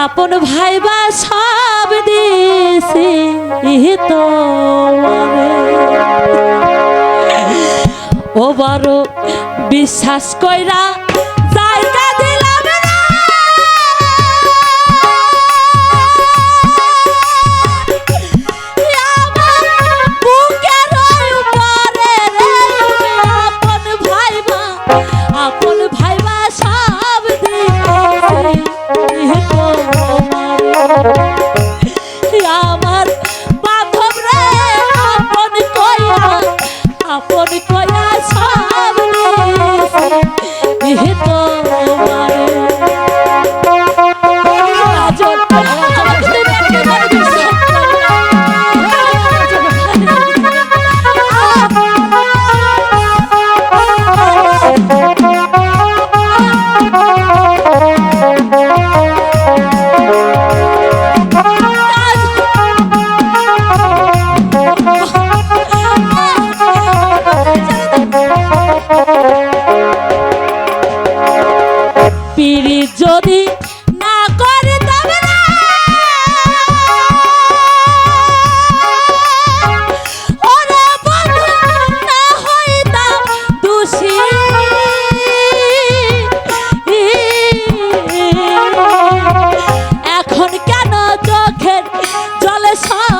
আপন ভাই বা সব দিছি তো ও বড় বিশ্বাস কইরা পিড়ি যদি না করে তবে এখন কেন চোখের জলে সব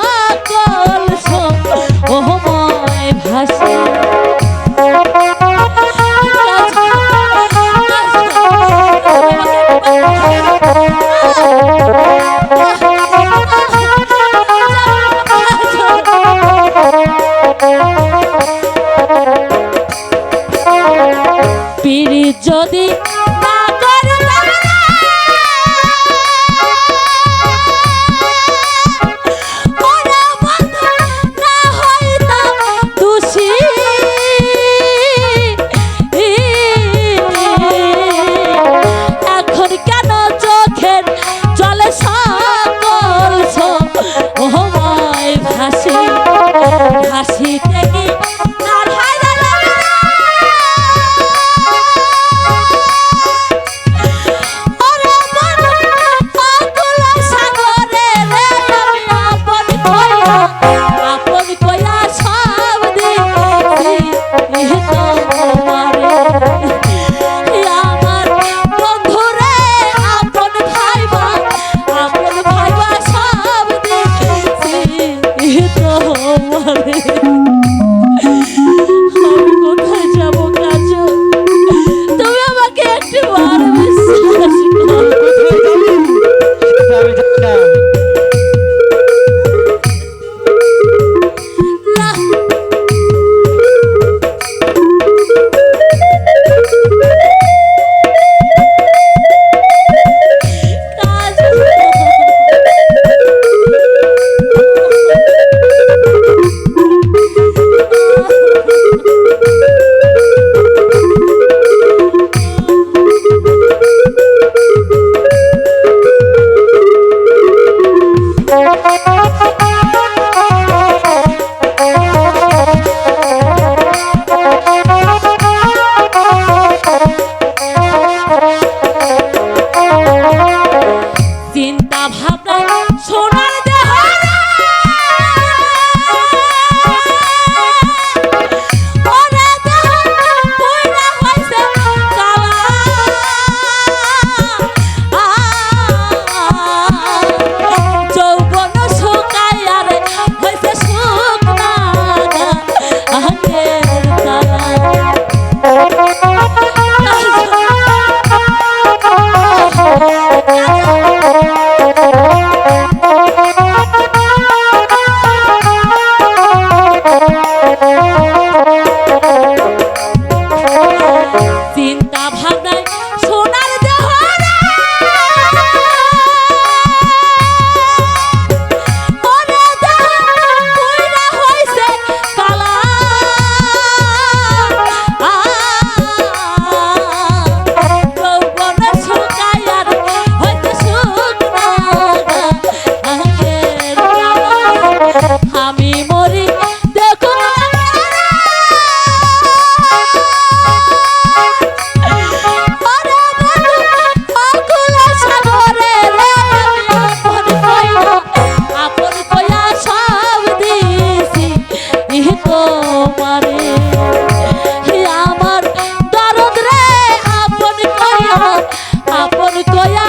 যদি estoy